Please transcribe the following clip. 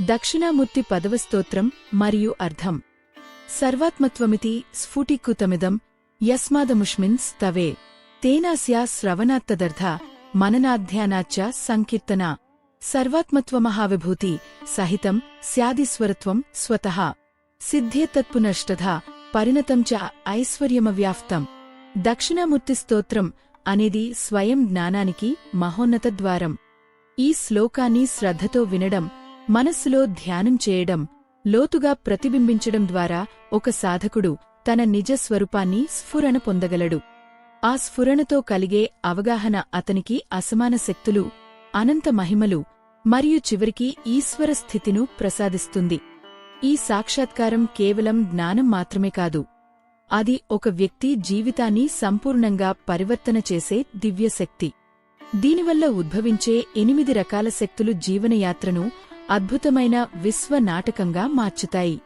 దక్షిణామూర్తి పదవస్తోత్రం మరియు అర్థం. సర్వాత్మత్వమితి స్ఫుటీకృతమిదం యస్మాదముష్మిన్ స్తవే. తేనాస్యా శ్రవణాత్తదర్థ మననాధ్యానాచ్చ సంకీర్తన. సర్వాత్మత్వమహావిభూతి సహితం స్యాదిస్వరత్వం స్వతః. సిద్ధ్యేతత్పునష్టధ పరిణతం చ ఐశ్వర్యమవ్యాప్తం. దక్షిణామూర్తి స్తోత్రం అనేది స్వయం జ్ఞానానికి మహోన్నత ద్వారం. ఈ శ్లోకాన్ని శ్రద్ధతో వినడం మనస్సులో ధ్యానం చేయడం లోతుగా ప్రతిబింబించడం ద్వారా ఒక సాధకుడు తన నిజ స్వరూపాన్ని స్ఫురణ పొందగలడు. ఆ స్ఫురణతో కలిగే అవగాహన అతనికి అసమాన శక్తులు అనంత మహిమలు మరియు చివరికి ఈశ్వర స్థితిను ప్రసాదిస్తుంది. ఈ సాక్షాత్కారం కేవలం జ్ఞానం మాత్రమే కాదు అది ఒక వ్యక్తి జీవితాన్ని సంపూర్ణంగా పరివర్తన చేసే దివ్యశక్తి. దీనివల్ల ఉద్భవించే ఎనిమిది రకాల శక్తులు జీవనయాత్రను అద్భుతమైన విశ్వ నాటకంగా మార్చుతాయి.